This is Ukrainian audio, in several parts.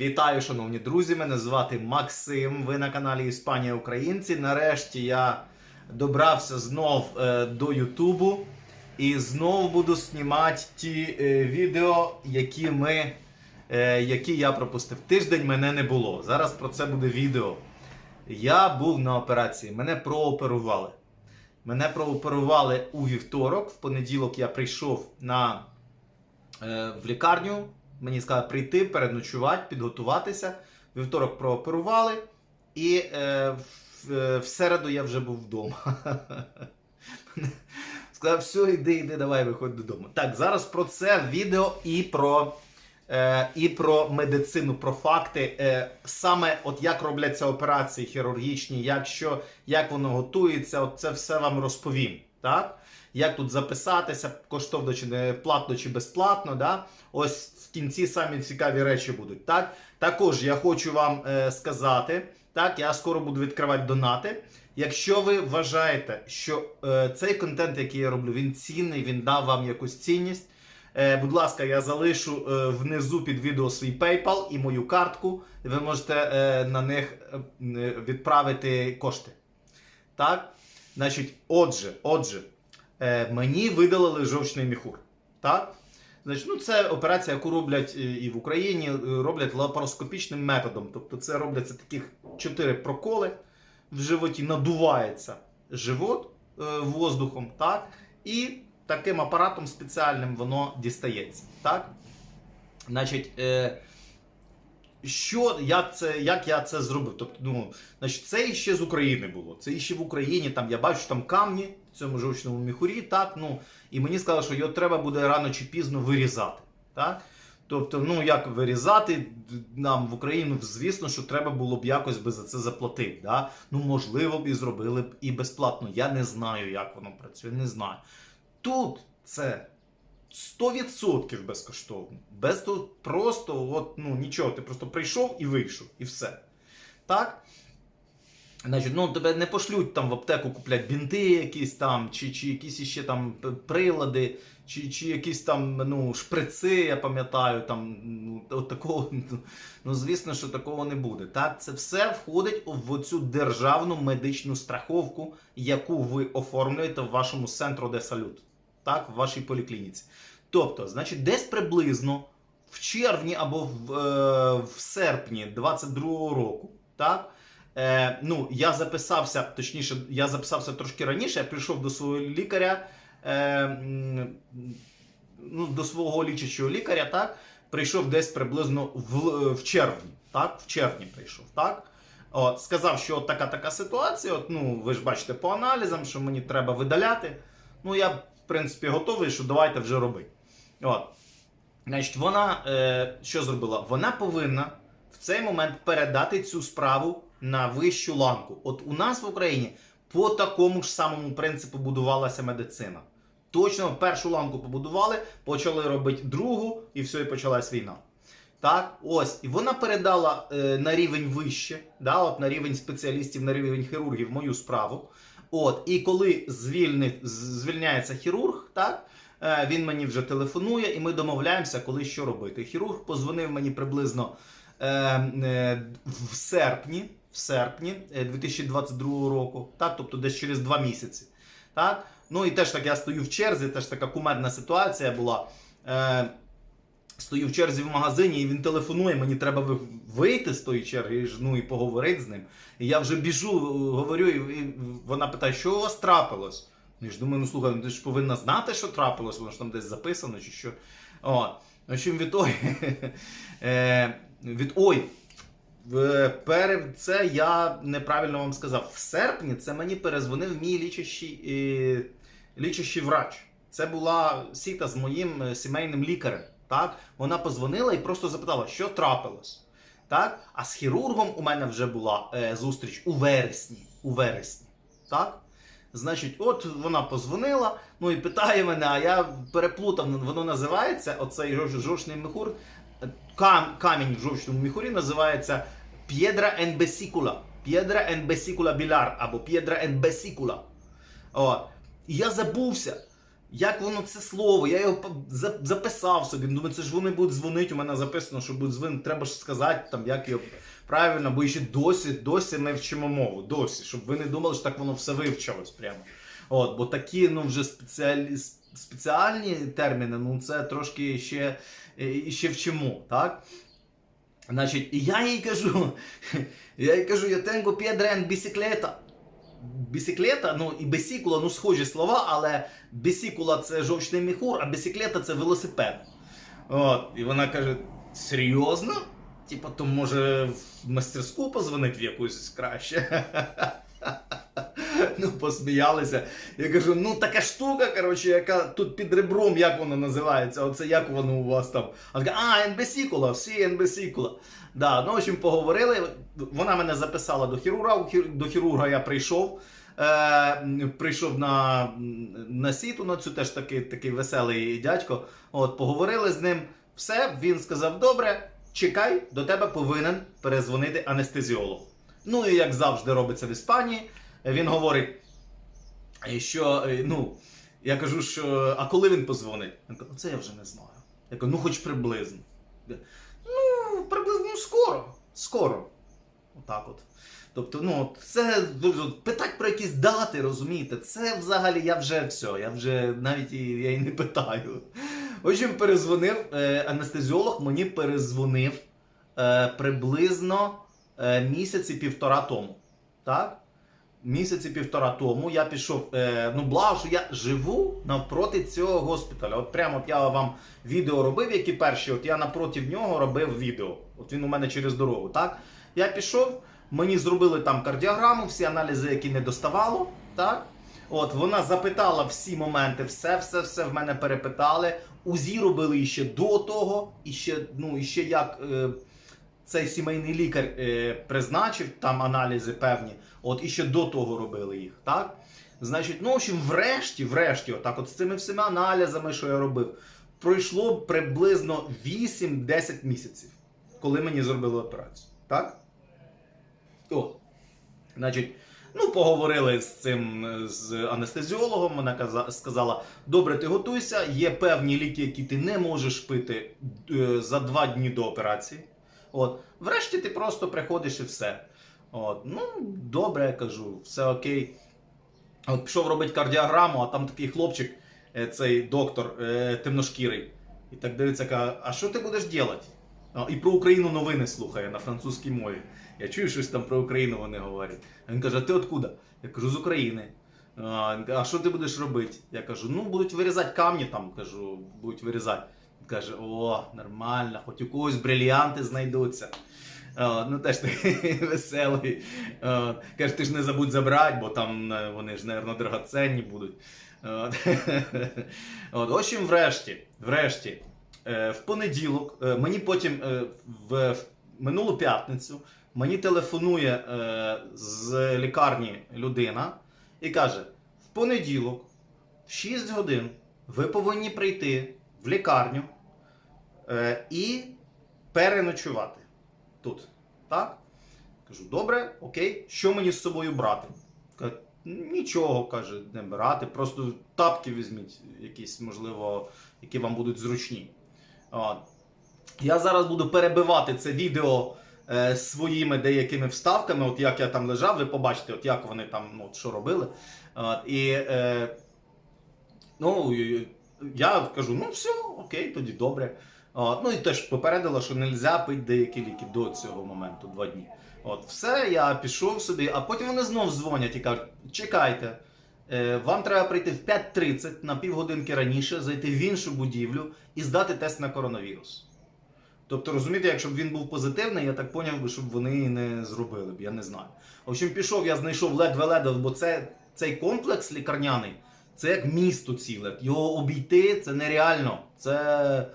Вітаю, шановні друзі! Мене звати Максим. Ви на каналі Іспанія Українці. Нарешті я добрався знов е, до Ютубу і знов буду знімати ті е, відео, які ми, е, які я пропустив. Тиждень мене не було. Зараз про це буде відео. Я був на операції, мене прооперували. Мене прооперували у вівторок. В понеділок я прийшов на, е, в лікарню. Мені сказали прийти, переночувати, підготуватися. Вівторок прооперували, і е, в, е, в середу я вже був вдома. Сказав, все, йди, йди, давай, виходь додому. Так, зараз про це відео і про, е, і про медицину, про факти. Е, саме от як робляться операції хірургічні, як, що, як воно готується, от це все вам розповім. Так? Як тут записатися, коштовно чи не платно чи безплатно. Да? Ось в кінці самі цікаві речі будуть. Так? Також я хочу вам е, сказати, так, я скоро буду відкривати донати. Якщо ви вважаєте, що е, цей контент, який я роблю, він цінний, він дав вам якусь цінність. Е, будь ласка, я залишу е, внизу під відео свій PayPal і мою картку. і Ви можете е, на них е, відправити кошти. Так? Значить, отже, отже, е, мені видалили жовчний міхур. Так? Значить, ну це операція, яку роблять е, і в Україні, е, роблять лапароскопічним методом. Тобто це робляться таких чотири проколи в животі, надувається живот воздухом, так? І таким апаратом спеціальним воно дістається. Так? Значить, що, як, це, як я це зробив? Тобто, ну, значить, це іще з України було. Це іще в Україні. Там я бачу там камні цьому жовчному міхурі, так, ну, і мені сказали, що його треба буде рано чи пізно вирізати. Так? Тобто, ну як вирізати нам в Україну, звісно, що треба було б якось би за це заплатити. Да? Ну, можливо б і зробили б і безплатно. Я не знаю, як воно працює, не знаю. Тут це 100% безкоштовно. Без тут просто от, ну, нічого, ти просто прийшов і вийшов, і все. Так? Значить, ну, тебе не пошлють там в аптеку купляти бінти якісь там, чи, чи якісь іще там прилади, чи, чи якісь там ну, шприци, я пам'ятаю, там, ну, от такого, ну, звісно, що такого не буде. Так? Це все входить в цю державну медичну страховку, яку ви оформлюєте в вашому центру де салют, так? в вашій поліклініці. Тобто, значить, десь приблизно в червні або в, е, в серпні 22-го року, так? Е, ну, я записався, точніше, я записався трошки раніше, я прийшов до свого лікаря, е, ну, до свого лічачого лікаря, так? Прийшов десь приблизно в, в червні. Так? В червні прийшов, так? От, сказав, що от така така ситуація. От, ну, ви ж бачите по аналізам, що мені треба видаляти. Ну, я, в принципі, готовий, що давайте вже робити. От. Значить, вона е, що зробила? Вона повинна в цей момент передати цю справу на вищу ланку. От у нас в Україні по такому ж самому принципу будувалася медицина. Точно першу ланку побудували, почали робити другу, і все, і почалась війна. Так, ось, і вона передала е, на рівень вище, да, от на рівень спеціалістів, на рівень хірургів мою справу. От, і коли звільни, звільняється хірург, так, е, він мені вже телефонує, і ми домовляємося, коли що робити. Хірург позвонив мені приблизно е, е, в серпні, в серпні е, 2022 року, так, тобто десь через два місяці. Так? Ну і теж так я стою в черзі, теж така кумедна ситуація була. Е, стою в черзі в магазині, і він телефонує, мені треба вийти з тої черги ну, і поговорити з ним. І я вже біжу, е, говорю, і, вона питає, що у вас трапилось? Ну, Я ж думаю, ну слухай, ну ти ж повинна знати, що трапилось, воно ж там десь записано чи що. О, в общем, від ой, е, від ой. Перед це я неправильно вам сказав. В серпні це мені перезвонив мій лічащий, е, лічащий врач. Це була сіта з моїм е, сімейним лікарем. Так? Вона позвонила і просто запитала, що трапилось. Так? А з хірургом у мене вже була е, зустріч у вересні. У вересні. Так? Значить, от вона позвонила, ну і питає мене, а я переплутав, воно називається, оцей жов- жовчний міхур, е, кам, камінь в жовчному міхурі називається Piedra en vesicula. Piedra en vesicula bilar або Piedra en vesicula. От. І я забувся. Як воно це слово? Я його записав собі. Думаю, це ж вони будуть дзвонити. У мене записано, що будуть дзвонити. Треба ж сказати, там, як його правильно, бо ще досі, досі ми вчимо мову. Досі, щоб ви не думали, що так воно все вивчилось прямо. От, бо такі ну, вже спеціалі, спеціальні терміни, ну це трошки ще, е, ще вчимо, так? Значить, і я їй кажу, я їй кажу, я tengo piedra en. Бісіклета, ну і бесікула, ну схожі слова, але бесікула це жовчний міхур, а бісіклета це велосипед. От, і вона каже: серйозно? Типа, то може в мастерську позвонить в якусь краще. Ну, посміялися. Я кажу, ну така штука, коротше, яка тут під ребром, як воно називається? Оце як воно у вас там? А каже, а, енбесікула, всі енбесікула. Да, ну, в общем, поговорили. Вона мене записала до хірурга. До хірурга я прийшов. Е, прийшов на, на сіту, на цю теж такий, такий веселий дядько. От, поговорили з ним. Все, він сказав: добре, чекай, до тебе повинен перезвонити анестезіолог. Ну і як завжди робиться в Іспанії, він говорить, що е, ну, я кажу, що а коли він позвонить? Він каже, це я вже не знаю. Я кажу, ну хоч приблизно. Ну, приблизно скоро. Скоро. Отак от. Тобто, ну, це питать про якісь дати, розумієте? Це взагалі я вже все, я вже навіть я і не питаю. Общем, перезвонив е, анестезіолог, мені перезвонив е, приблизно е, місяці півтора тому. Так? Місяці півтора тому я пішов. Е, ну, благо, що я живу навпроти цього госпіталя. От прямо от я вам відео робив, які перші, от я напроти нього робив відео. От він у мене через дорогу. Так? Я пішов, мені зробили там кардіограму, всі аналізи, які не доставало. Так? От, вона запитала всі моменти, все, все, все в мене перепитали. УЗІ робили ще до того, і ще, ну, ще як е, цей сімейний лікар е, призначив там аналізи певні. От і ще до того робили їх, так? Значить, ну, в общем, врешті, врешті, отак, от з цими всіма аналізами, що я робив, пройшло приблизно 8-10 місяців, коли мені зробили операцію. Так? О, значить, ну, поговорили з цим з анестезіологом. Вона каза- сказала: добре, ти готуйся, є певні ліки, які ти не можеш пити е, за два дні до операції. От, врешті ти просто приходиш і все. От, ну, добре, я кажу, все окей. От пішов робити кардіограму, а там такий хлопчик, е, цей доктор е, темношкірий. І так дивиться, каже, а що ти будеш робити? І про Україну новини слухає на французькій мові. Я чую щось там про Україну вони говорять. Він каже, а ти откуда? Я кажу, з України. А, що ти будеш робити? Я кажу, ну будуть вирізати камні там, кажу, будуть вирізати. Каже, о, нормально, хоч у когось брильянти знайдуться. Ну теж такий веселий. Каже, ти ж не забудь забрати, бо там е, вони ж, мабуть, дорогоценні будуть. От. От, общем, врешті, врешті, е, в понеділок, е, мені потім е, в, минулу п'ятницю мені телефонує е, з лікарні людина і каже: в понеділок, в 6 годин, ви повинні прийти в лікарню е, і переночувати тут. Так? Кажу, добре, окей, що мені з собою брати? Каже, нічого, каже, не брати, просто тапки візьміть, якісь, можливо, які вам будуть зручні. Я зараз буду перебивати це відео е, своїми деякими вставками, от як я там лежав, ви побачите, от як вони там ну, от що робили. І е, ну, я кажу, ну все, окей, тоді добре. От, ну і теж попередила, що не можна пити деякі ліки до цього моменту, два дні. От, все, я пішов собі, а потім вони знов дзвонять і кажуть: чекайте, е, вам треба прийти в 5.30 на півгодинки раніше, зайти в іншу будівлю і здати тест на коронавірус. Тобто, розумієте, якщо б він був позитивний, я так поняв би, щоб вони не зробили б, я не знаю. В общем, пішов, я знайшов ледве-ледве, бо це, цей комплекс лікарняний, це як місто ціле. Його обійти це нереально. Це,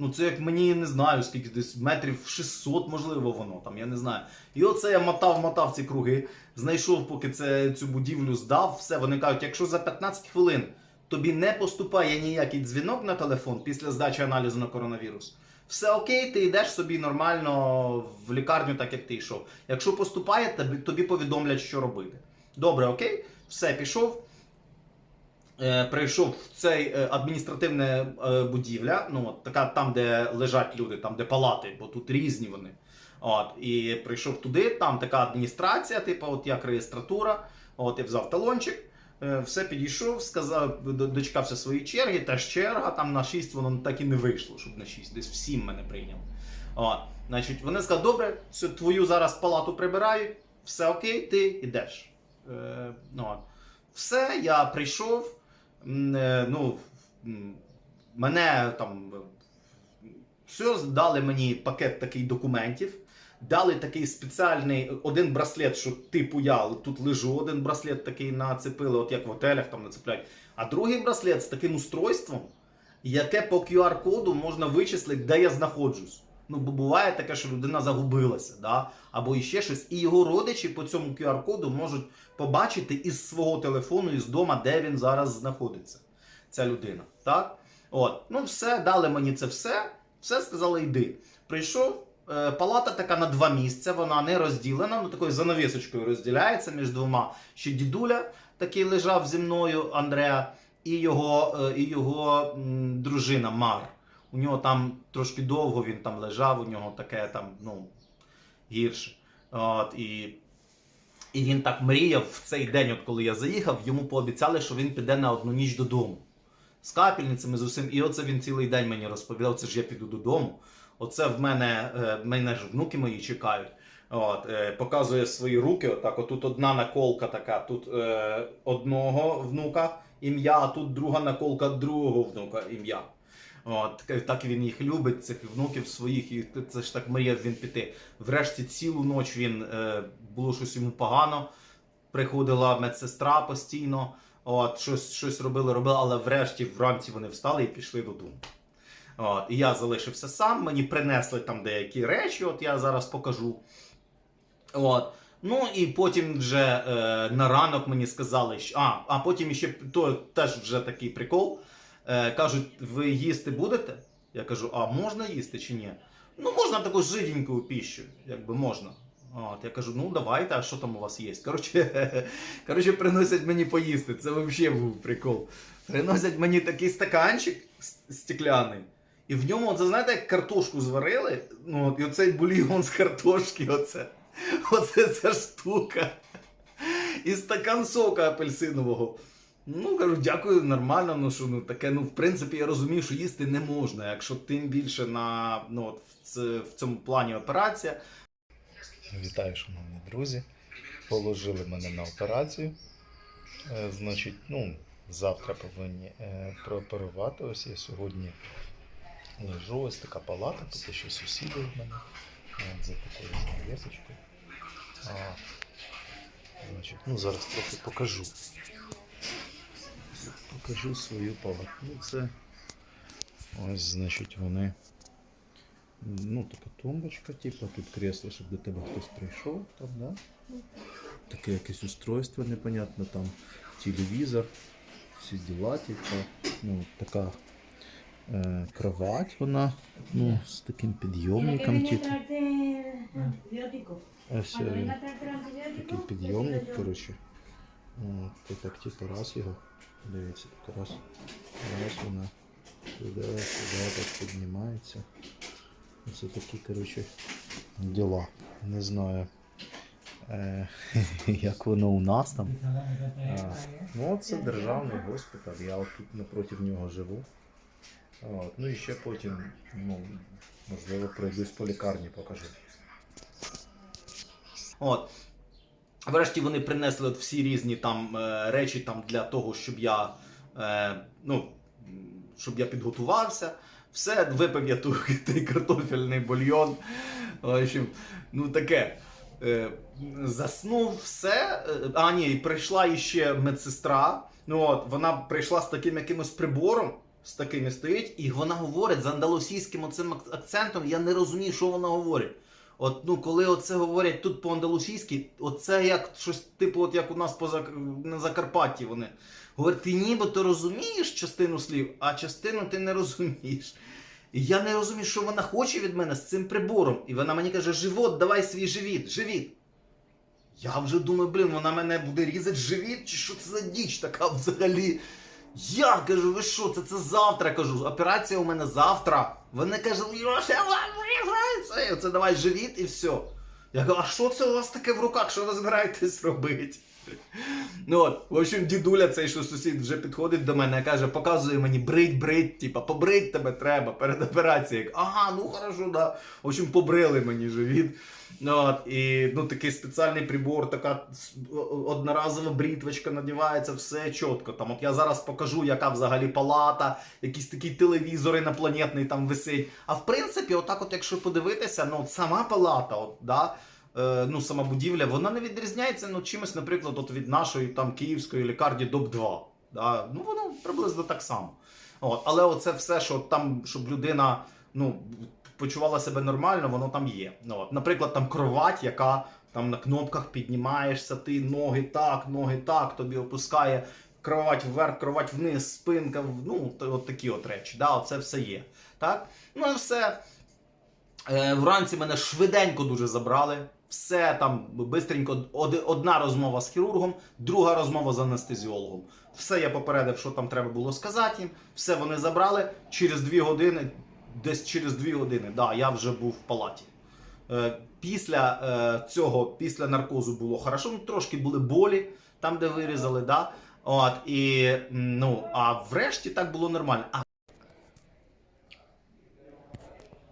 ну, це як мені не знаю, скільки десь метрів 600, можливо, воно там, я не знаю. І оце я мотав, мотав ці круги, знайшов, поки це, цю будівлю здав, все. Вони кажуть, якщо за 15 хвилин тобі не поступає ніякий дзвінок на телефон після здачі аналізу на коронавірус. Все окей, ти йдеш собі нормально в лікарню, так як ти йшов. Якщо поступає, тобі, повідомлять, що робити. Добре, окей, все, пішов. Е, прийшов в цей е, адміністративне е, будівля, ну от така там, де лежать люди, там де палати, бо тут різні вони. От, і прийшов туди, там така адміністрація, типу, от як реєстратура. От я взяв талончик, все підійшов, сказав, дочекався своєї черги, теж черга, там на 6 воно так і не вийшло, щоб на 6, десь в 7 мене прийняли. От, значить, вони сказали, добре, все, твою зараз палату прибирають, все окей, ти йдеш. Е, от. Все, я прийшов. Е, Ну, мене там все, дали мені пакет такий документів. Дали такий спеціальний один браслет, що типу я тут лежу, один браслет такий нацепили, от як в готелях там нацепляють. А другий браслет з таким устройством, яке по QR-коду можна вичислити, де я знаходжусь. Ну, бо буває таке, що людина загубилася, да? або іще щось. І його родичі по цьому QR-коду можуть побачити із свого телефону, із дома, де він зараз знаходиться. Ця людина. Так? От. Ну, все, дали мені це все. Все сказали, йди. Прийшов. е, Палата така на два місця, вона не розділена, ну такою занавісочкою розділяється між двома. Ще дідуля такий лежав зі мною, Андреа, і його, е, і його дружина Мар. У нього там трошки довго він там лежав, у нього таке там, ну, гірше. От, і, і він так мріяв в цей день, от коли я заїхав, йому пообіцяли, що він піде на одну ніч додому. З капельницями, з усім. І оце він цілий день мені розповідав, це ж я піду додому. Оце в мене, е, мене ж внуки мої чекають. От, е, показує свої руки. Отак, отут одна наколка така, тут е, одного внука ім'я, а тут друга наколка другого внука ім'я. От, так- він їх любить, цих внуків своїх, і це ж так мріяв він піти. Врешті цілу ніч він е, було щось йому погано. Приходила медсестра постійно, от, щось, щось робили, робили, але врешті вранці вони встали і пішли додому. От, і я залишився сам, мені принесли там деякі речі, от я зараз покажу. От. Ну і потім вже е, на ранок мені сказали, що. А, а потім ще то теж вже такий прикол. Е, кажуть, ви їсти будете? Я кажу, а можна їсти чи ні? Ну, можна таку жиденьку піщу, якби можна. От, я кажу, ну давайте, а що там у вас є? Коротше, коротше, приносять мені поїсти. Це взагалі був прикол. Приносять мені такий стаканчик стекляний. І в ньому, це знаєте, як картошку зварили. Ну, от, і оцей бульйон з картошки, оце. Оце ця штука. І стакан сока апельсинового. Ну, кажу, дякую, нормально. Ну що ну таке, ну в принципі, я розумію, що їсти не можна. Якщо тим більше на ну, от в, цьому плані операція. Вітаю, шановні друзі. Положили мене на операцію. Е, Значить, ну, завтра повинні е, прооперувати. Ось я сьогодні лежу, ось така палата, тут ще сусіди в мене. От, за такою занавісочкою. Значить, ну, зараз трохи покажу. Покажу свою. Ну, ось, значить, вони. Ну, така тумбочка, типу, тут кресло, щоб до тебе хтось прийшов, там, да? Таке якесь устройство непонятно, там телевізор, всі діла, типу. Ну, така е, кровать вона, ну, з таким підйомником, типу. Ось е, такий підйомник, коротше. Ти так, типу, раз його, дивіться, так раз, раз вона туди, сюди так піднімається. Це такі, коротше, діла. Не знаю, е, як воно у нас там. А, ну, це державний госпіталь, я тут напроти нього живу. От, ну і ще потім, ну, можливо, пройдусь по лікарні, покажу. От. Врешті вони принесли от всі різні там е, речі там, для того, щоб я, е, ну, щоб я підготувався. Все, випив я той картофельний бульйон. В общем, ну таке. Е, заснув все. А, ні, і прийшла іще медсестра. Ну от, вона прийшла з таким якимось прибором, з таким і стоїть, і вона говорить з андалусійським оцим акцентом. Я не розумію, що вона говорить. От, ну, коли оце говорять тут по-андалусійськи, оце як щось, типу, от як у нас по Зак- на Закарпатті вони. Говорять, ти нібито розумієш частину слів, а частину ти не розумієш. І я не розумію, що вона хоче від мене з цим прибором. І вона мені каже: живот, давай свій живіт, живіт. Я вже думаю, блін, вона мене буде різати живіт, чи що це за діч така взагалі? Я кажу, ви що, це, це завтра кажу. Операція у мене завтра. Вони кажуть, це давай живіт і все. Я кажу, а що це у вас таке в руках? Що ви збираєтесь робити? Ну от, в общем, дідуля цей, що сусід вже підходить до мене, каже, показує мені брить, брить, типа, побрить тебе треба перед операцією. Ага, ну хорошо, да. В общем, побрили мені живіт. Ну, от, і ну, такий спеціальний прибор, така одноразова брітвочка надівається, все чітко. Там, от я зараз покажу, яка взагалі палата, якийсь такий телевізор інопланетний там висить. А в принципі, отак, от, якщо подивитися, ну, от сама палата, от, да, ну, сама будівля, вона не відрізняється ну, чимось, наприклад, от від нашої там київської лікарні ДОП-2. Да? Ну, воно приблизно так само. От, але оце все, що там, щоб людина ну, почувала себе нормально, воно там є. Ну, от, наприклад, там кровать, яка там на кнопках піднімаєшся, ти ноги так, ноги так, тобі опускає кровать вверх, кровать вниз, спинка, ну, от такі от речі. Да, оце все є. Так? Ну і все. Е, вранці мене швиденько дуже забрали. Все там бистренько, одна розмова з хірургом, друга розмова з анестезіологом. Все я попередив, що там треба було сказати їм. Все вони забрали. Через дві години, десь через дві години, да, я вже був в палаті. Е, Після е, цього, після наркозу було хорошо, ну трошки були болі там, де вирізали, да. От, і, ну, а врешті так було нормально. А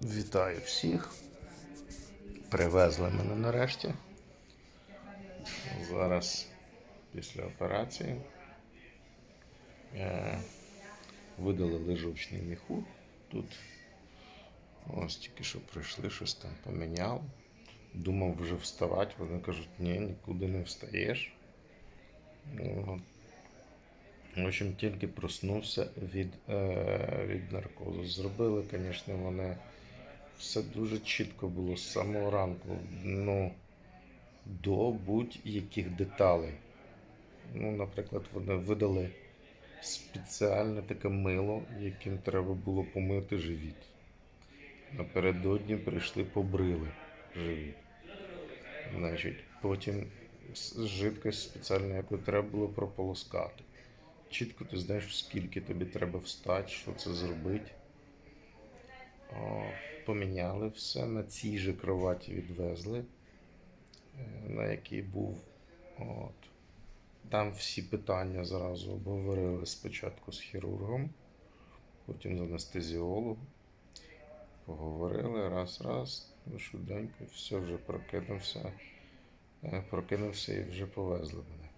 Вітаю всіх. Привезли мене нарешті. Зараз після операції е, видалили жовчний міхур. Тут ось тільки що прийшли, щось там поміняли. Думав вже вставати, вони кажуть, ні, нікуди не встаєш. Ну. В общем, тільки проснувся від, е, від наркозу. Зробили, звісно, вони все дуже чітко було з самого ранку. Ну, до будь-яких деталей. Ну, наприклад, вони видали спеціальне таке мило, яким треба було помити живіт. Напередодні прийшли, побрили живіт. Значить, потім жидкость спеціальна, яку треба було прополоскати. Чітко ти знаєш, скільки тобі треба встати, що це зробити. Поміняли все, на цій же кроваті відвезли, е, на якій був. От. Там всі питання зразу обговорили спочатку з хірургом, потім з анестезіологом. Поговорили раз, раз, ну, швиденько, все вже прокинувся. Е, Прокинувся і вже повезли мене.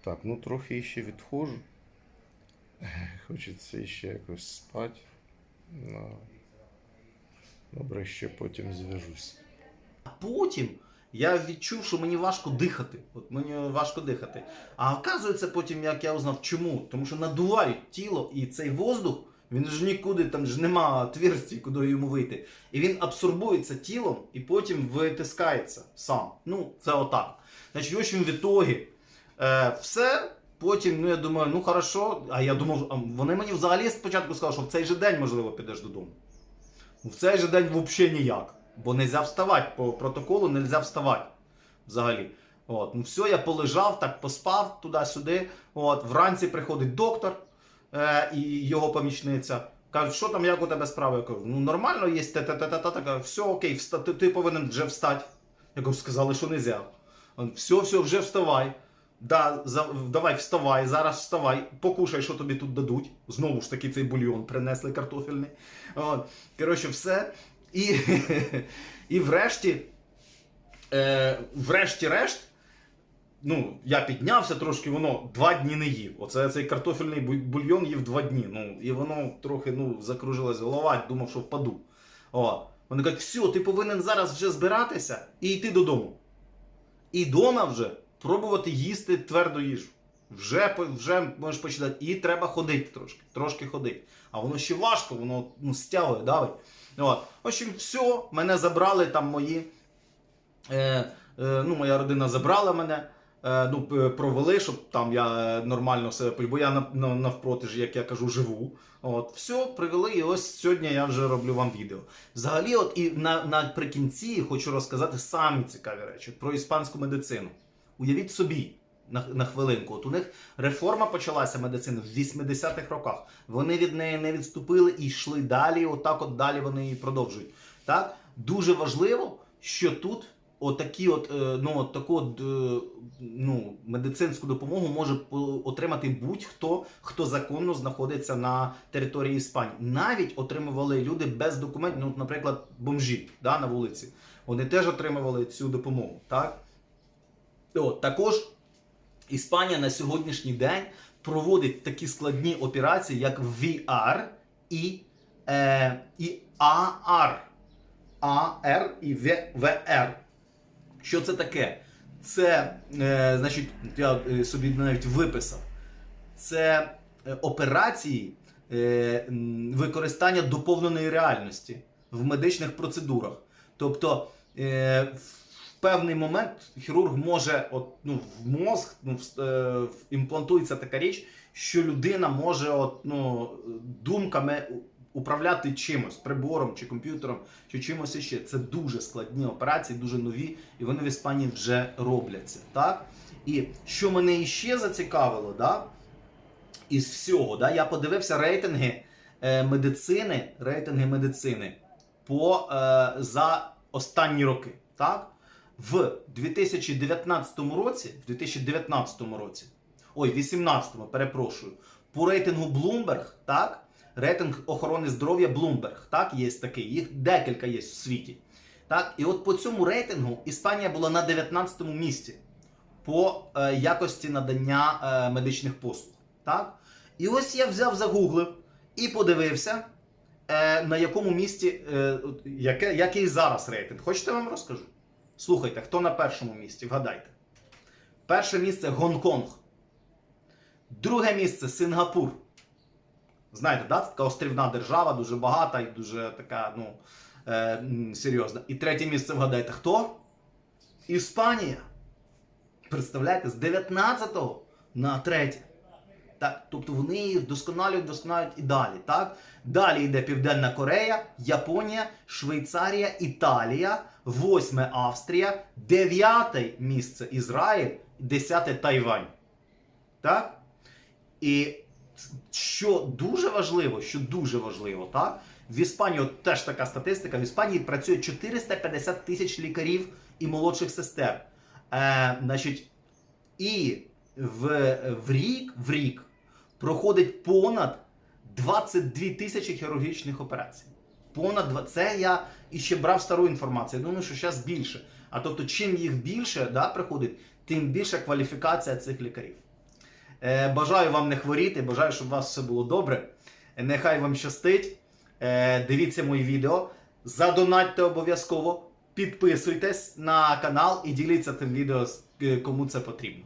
Так, ну трохи ще відходжу. Хочеться ще якось спати. Добре, ще потім зв'яжусь. А потім я відчув, що мені важко дихати. От мені важко дихати. А оказується потім, як я узнав, чому? Тому що надувають тіло і цей воздух, він ж нікуди, там ж нема отверстій, куди йому вийти. І він абсорбується тілом і потім витискається сам. Ну, це отак. Значить, в общем, в ітогі е, все. Потім, ну я думаю, ну хорошо. А я думав, вони мені взагалі спочатку сказали, що в цей же день, можливо, підеш додому. В цей же день взагалі ніяк. Бо не можна вставати. По протоколу не можна вставати. Взагалі. От. Ну все, я полежав, так поспав туди-сюди. От. Вранці приходить доктор е, і його помічниця. Кажуть, що там, як у тебе справи? Я кажу, ну нормально є, та та та та та та все окей, вста, ти, ти повинен вже встати. Я кажу, сказали, що не можна. Все, все, вже вставай. Да, за, давай вставай, зараз вставай, покушай, що тобі тут дадуть. Знову ж таки цей бульйон принесли картофельний. От. Коротше, все. І, і врешті, е, врешті-решт, ну, я піднявся трошки, воно два дні не їв. Оце цей картофельний бульйон їв два дні. Ну, і воно трохи ну, закружилась голова, думав, що впаду. О. Вони кажуть, все, ти повинен зараз вже збиратися і йти додому. І дома вже пробувати їсти тверду їжу. Вже, вже можеш почитати. І треба ходити трошки. Трошки ходити. А воно ще важко, воно ну, стягує, давить. От. В общем, все, мене забрали там мої. Е, е, ну, моя родина забрала мене. Е, ну, провели, щоб там я е, нормально себе бо я на, на, навпроти ж, як я кажу, живу. От, все, привели, і ось сьогодні я вже роблю вам відео. Взагалі, от і на, наприкінці хочу розказати самі цікаві речі про іспанську медицину. Уявіть собі, на, на хвилинку. От у них реформа почалася медицини в 80-х роках. Вони від неї не відступили і йшли далі. Отак, от далі вони її продовжують. Так дуже важливо, що тут отакі, от е, ну от таку от, е, ну, медицинську допомогу може отримати будь-хто, хто законно знаходиться на території Іспанії. Навіть отримували люди без документів, ну, наприклад, бомжі да, на вулиці. Вони теж отримували цю допомогу. Так? От, також Іспанія на сьогоднішній день проводить такі складні операції, як VR і, е, і AR. AR і VR. Що це таке? Це, е, значить, я е, собі навіть виписав. Це е, операції е, використання доповненої реальності в медичних процедурах. Тобто е, певний момент хірург може, от, ну, в мозг ну, в- е, імплантується така річ, що людина може от, ну, думками управляти чимось, прибором чи комп'ютером, чи чимось іще. Це дуже складні операції, дуже нові, і вони в Іспанії вже робляться. Так? І що мене іще зацікавило, да? із всього, да? я подивився рейтинги е, медицини, рейтинги медицини по, е, за останні роки. Так? В 2019 році, в 2019 році, ой, 18-му, перепрошую, по рейтингу Bloomberg, так? Рейтинг охорони здоров'я Bloomberg, так, є такий, їх декілька є в світі. Так? І от по цьому рейтингу Іспанія була на 19-му місці по е, якості надання е, медичних послуг. Так? І ось я взяв, загуглив і подивився, е, на якому місці, е, яке, який зараз рейтинг. Хочете вам розкажу? Слухайте, хто на першому місці? Вгадайте. Перше місце Гонконг. Друге місце Сингапур. Знаєте, да? це така острівна держава, дуже багата і дуже така, ну, е, серйозна. І третє місце вгадайте, хто? Іспанія. Представляєте, з 19-го на третє. Так, тобто вони вдосконалюють, вдосконалюють і далі. Так? Далі йде Південна Корея, Японія, Швейцарія, Італія, восьме Австрія, дев'яте місце Ізраїль, десяте Тайвань. Так? І що дуже важливо, що дуже важливо, так? В Іспанії от теж така статистика. В Іспанії працює 450 тисяч лікарів і молодших сестер. Е, значить, і в, в рік в рік проходить понад 22 тисячі хірургічних операцій. Понад два- це я іще брав стару інформацію. Я думаю, що зараз більше. А тобто, чим їх більше да, приходить, тим більша кваліфікація цих лікарів. Е, бажаю вам не хворіти, бажаю, щоб у вас все було добре. Е, Нехай вам щастить. Е, дивіться мої відео. Задонатьте обов'язково. Підписуйтесь на канал і діліться тим відео, е, кому це потрібно.